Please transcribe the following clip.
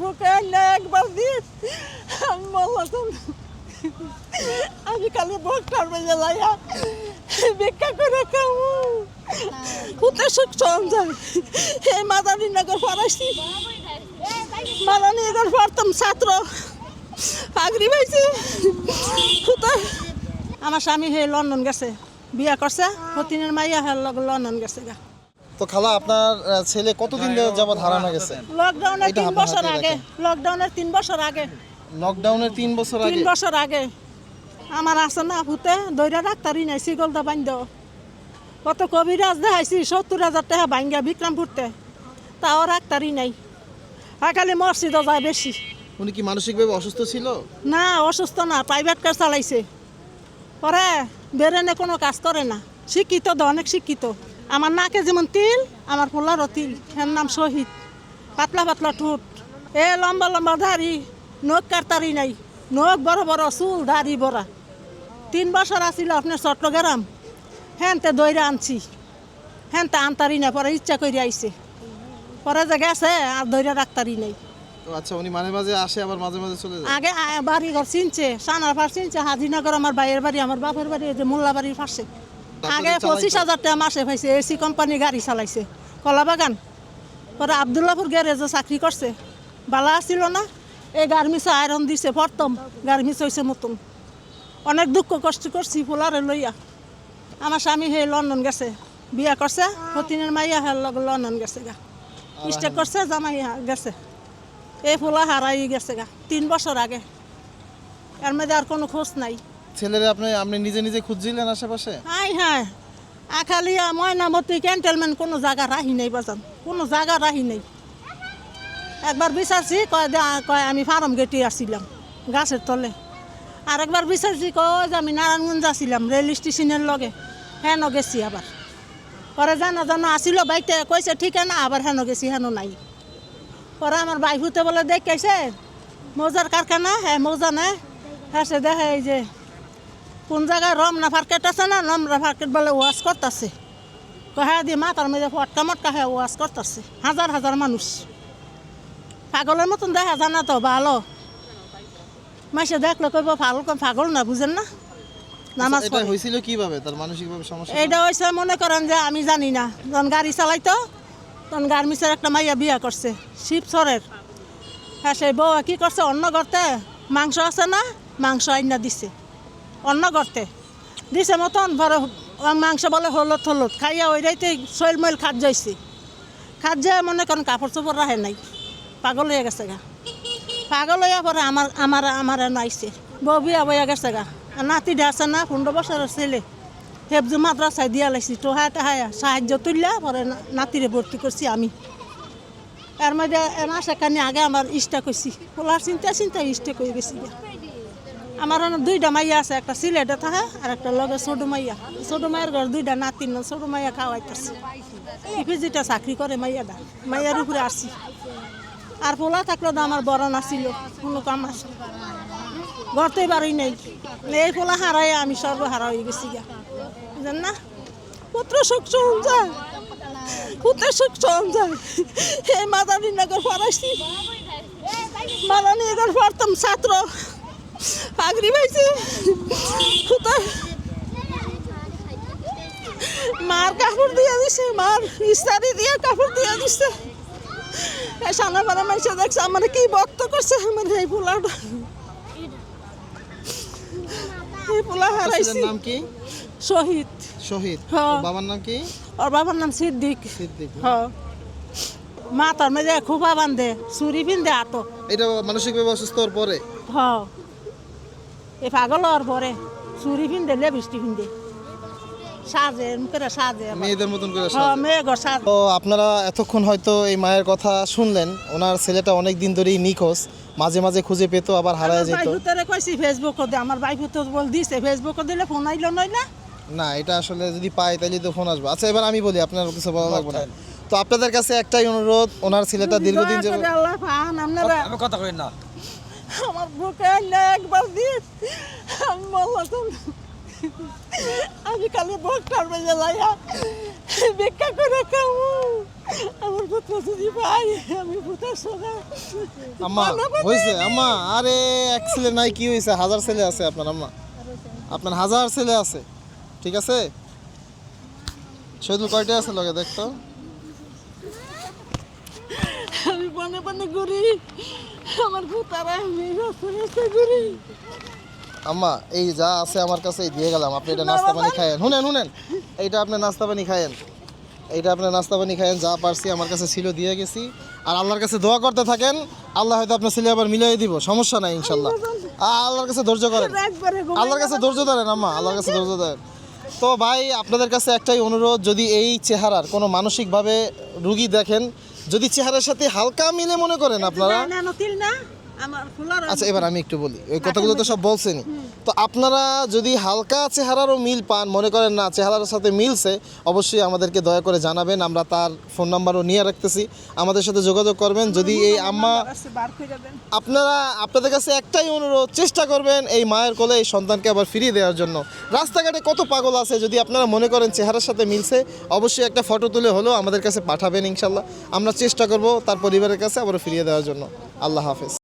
বুকে আইলে একবার দিস আমি বললাম আমি খালি বকটার বেজে লাইয়া ভিক্ষা করে খাব। কোথায় সুখ যায় এই মাদানি নগর পড়াইছি মাদানি ছাত্র। পাগড়ি পাইছে আমার স্বামী হে লন্ডন গেছে। বিয়া করছে। সতীনের মাইয়া হে লন্ডন গেছে গা। তো খালা আপনার ছেলে কতদিন যাবত হারানো গেছে? লকডাউনের তিন বছর আগে। লকডাউনের তিন বছর আগে। লকডাউনের তিন বছর তিন আগে? বছর আগে। আমার আছে না ভূতে দৈরা ডাক্তারই নাই শিগলদা বাইন্দ। কত কবিরাজ দেখাইছি সত্তর হাজার টাকা বাইঙ্গা বিক্রমপুরতে। তাও ডাক্তারই নাই। আর খালি মসজিদও যায় বেশি। উনি কি মানসিকভাবে অসুস্থ ছিল? না অসুস্থ না প্রাইভেট কার চালাইছে। পরে বেরেনে কোনো কাজ করে না। শিক্ষিত তো অনেক শিক্ষিত। আমার নাকে যেমন তিল আমার পোলারও তিল। এর নাম শহীদ। পাতলা পাতলা ঠোঁট। এ লম্বা লম্বা দাড়ি নখ কারতারি নাই। নখ বড় বড় চুল দাড়ি বড়া। তিন বছর আসিল আপনার চট্টগ্রাম। হ্যানতে দইরা আনছি। হ্যানতে আনতারি না পরে ইচ্ছা করে আইছে। পরে যে গেছে আর দইরা ডাক্তারি নেই। আচ্ছা উনি মাঝে মাঝে আসে আবার মাঝে মাঝে চলে যায়? আগে বাড়ি ঘর চিনছে সানার পার চিনছে হাজিনগর আমার ভাইয়ের বাড়ি আমার বাপের বাড়ি যে মোল্লা বাড়ির পাশে আগে পঁচিশ হাজার টাকা মাসে পাইছে এসি কোম্পানি গাড়ি চালাইছে। কলা বাগান পরে আবদুল্লাপুর গ্যারেজে চাকরি করছে। বালা আসছিল না এই গার্মিসে আয়রন দিছে প্রথম গার্মিস হয়েছে নতুন। অনেক দুঃখ কষ্ট করছি পোলারে লইয়া। আমার স্বামী হে লন্ডন গেছে বিয়া করছে সতীনের মাইয়া হে লগ লন্ডন গেছে গা। স্টেক করছে জামাইয়া গেছে। এই ফুলা হারাই গেছে গা তিন বছর আগে। এর মধ্যে আর কোনো খোঁজ নাই। ছেলেরা আপনি আপনি নিজে নিজে খুঁজছিলেন আশেপাশে? Hi hi. Akhalia Mainamati cantonment কোনো জায়গা রাহি নেই বাজান কোনো জায়গা রাহি নেই। একবার বিচারছি, কয় কয় আমি ফার্ম গেটে আসছিলাম, গাছের তলে। আর একবার বিচারছি, কয় যে আমি নারায়ণগঞ্জ আসছিলাম, রেল স্টেশনের লগে। হেন গেছি আবার। পরে জানা জানা, আসিল বাইকটা কইছে, ঠিক না আবার হেন গেছি হেন নাই। পরে আমার বাইফুতে বলে দেখাইছে, মৌজার কারখানা হ্যাঁ মৌজা না। হ্যাঁ সে দেখে এই যে কোন জায়গায় রমনা মার্কেট আছে না রমনা মার্কেট বলে ওয়াশ করতেছে। কহা দিয়ে মাথার মধ্যে ফটকা মটকা হ্যাঁ ওয়াশ করতেছে। হাজার হাজার মানুষ। পাগলের মতন দেখা যায় না তো ভালো। মাসে দেখলে কইব কই পাগল না বুঝেন না? নামাজ এটা হয়েছিল কীভাবে? তার মানসিকভাবে সমস্যা এইটা হয়েছে মনে করেন যে আমি জানি না। যখন গাড়ি চালাইতো তখন গার্মিসের একটা মাইয়া বিয়া করছে শিবসরের হ্যাঁ সেই বউ কি করছে অন্য করতে? মাংস আছে না? মাংস আইনা দিছে। অন্য করতে। দিছে মতন পরে মাংস বলে হলুদ হলুদ। খাইয়া ওই রাইতে শৈল মৈল খাদ যাইছে খাদ যায় মনে করেন কাপড় চোপড় রাখে নাই। পাগল হয়ে গেছে গা। পাগল হইয়া পরে আমার আমার আমার নাইছে। বউ বিয়া বইয়া গেছে গা। নাতিটা আছে না, পনেরো বছরের ছেলে। হেফজু মাদ্রাসায় দিয়া লাইছি, টোহায় টাহায় সাহায্য তুললা পরে নাতিরে ভর্তি করছি আমি। এর মধ্যে মাসেখানি আগে আমার ইষ্টা করছি পোলার চিন্তা চিন্তা ইষ্টা করে গেছি। আমার দুইটা মাইয়া আছে, একটা সিলেটে থাকে আর একটা লগে ছোট মাইয়া। ছোট মায়ের ঘর দুইটা নাতি না ছোট মাইয়া খাওয়াইতেছে। ইপিজিটা চাকরি করে মাইয়া দা মাইয়ার উপরে আসছি। আর পোলা থাকলে তো আমার বড় নাছিল কোনো কাম আছে। ঘরতেই বাড়ি নেই। এই পোলা হারাই আমি সর্ব হারা হয়ে গেছি গা। বুঝলেন না? পুত্র সুখ চল যায়। পুত্র সুখ চল যায়। এই মাদানী নগর পড়াইছি। মাদানী নগর পড়তাম ছাত্র। পাগড়ি পাইছে মার কাপড় দিয়ে দিছে মার ইস্তারি দিয়ে কাপড় দিয়ে দিছে। সামনে পাড়া দেখছে আমার কি বক্ত করছে আমার এই পোলাটা। এই পোলা হারাইছি। নাম কি? শহীদ। শহীদ। হ্যাঁ। বাবার নাম কি? ওর বাবার নাম সিদ্দিক। সিদ্দিক। হ মা তার মেয়ে খোপা বান্ধে চুরি পিন্ধে আতো এটা মানসিকভাবে অসুস্থ পরে? হ এ পাগল হওয়ার পরে চুরি লেবিস্টি সাজে সাজে মেয়েদের মতন করে হ মেয়ে ঘর সাজে। তো আপনারা এতক্ষণ হয়তো এই মায়ের কথা শুনলেন ওনার ছেলেটা অনেক দিন ধরেই নিখোঁজ মাঝে মাঝে খুঁজে পেত আবার হারায় যেত। বাইফুতরে কইছি ফেসবুক দে আমার বল দিছে ফেসবুক দিলে ফোন আইলো নয় না? না এটা আসলে যদি পাই তাহলে তো ফোন আসবে। আচ্ছা এবার আমি বলি আপনার কিছু বলা লাগবে না। তো আপনাদের কাছে একটাই অনুরোধ ওনার ছেলেটা দীর্ঘদিন করে আল্লাহ পান আপনারা আমি কথা কই না। আমার বুকে আইলে একবার দিস আমি বললাম আমি খালি বকটার বেজে লাইয়া ভিক্ষা করে খাব। আমার পুত্র যদি পাই আমি পুত্রের সঙ্গে আম্মা হয়েছে আম্মা আরে এক ছেলে নাই কি হয়েছে হাজার ছেলে আছে আপনার আম্মা। আপনার হাজার ছেলে আছে ঠিক আছে? শহীদুল কয়টা আছে লগে দেখতো? আমি বনে বনে ঘুরি আমার পুতারা আমি রাস্তায় রাস্তায় ঘুরি আম্মা এই যা আছে আমার কাছে দিয়ে গেলাম। আপনি এটা নাস্তা পানি খায়েন। শুনেন শুনেন। এইটা আপনি নাস্তা পানি খায়েন। এইটা আপনি নাস্তা পানি খায়েন যা পারছি আমার কাছে ছিল দিয়ে গেছি। আর আল্লাহর কাছে দোয়া করতে থাকেন আল্লাহ হয়তো আপনার ছেলে আবার মিলিয়ে দিব সমস্যা নাই ইনশাল্লাহ আল্লাহর কাছে ধৈর্য করেন আল্লাহর কাছে ধৈর্য ধরেন আম্মা আল্লাহর কাছে ধৈর্য ধরেন। তো ভাই আপনাদের কাছে একটাই অনুরোধ যদি এই চেহারার কোনো মানসিকভাবে রুগী দেখেন যদি চেহারার সাথে হালকা মিলে মনে করেন আপনারা। তিল না। আচ্ছা এবার আমি একটু বলি। ওই কথাগুলো তো সব বলছেনই। তো আপনারা যদি হালকা চেহারারও মিল পান মনে করেন না চেহারার সাথে মিলছে অবশ্যই আমাদেরকে দয়া করে জানাবেন। আমরা তার ফোন নাম্বারও নিয়ে রাখতেছি। আমাদের সাথে যোগাযোগ করবেন। যদি এই আম্মা আপনারা আপনাদের কাছে একটাই অনুরোধ চেষ্টা করবেন এই মায়ের কোলে এই সন্তানকে আবার ফিরিয়ে দেওয়ার জন্য। রাস্তাঘাটে কত পাগল আছে যদি আপনারা মনে করেন চেহারার সাথে মিলছে অবশ্যই একটা ফটো তুলে হলেও আমাদের কাছে পাঠাবেন ইনশাল্লাহ। আমরা চেষ্টা করব তার পরিবারের কাছে আবারও ফিরিয়ে দেওয়ার জন্য। আল্লাহ হাফেজ।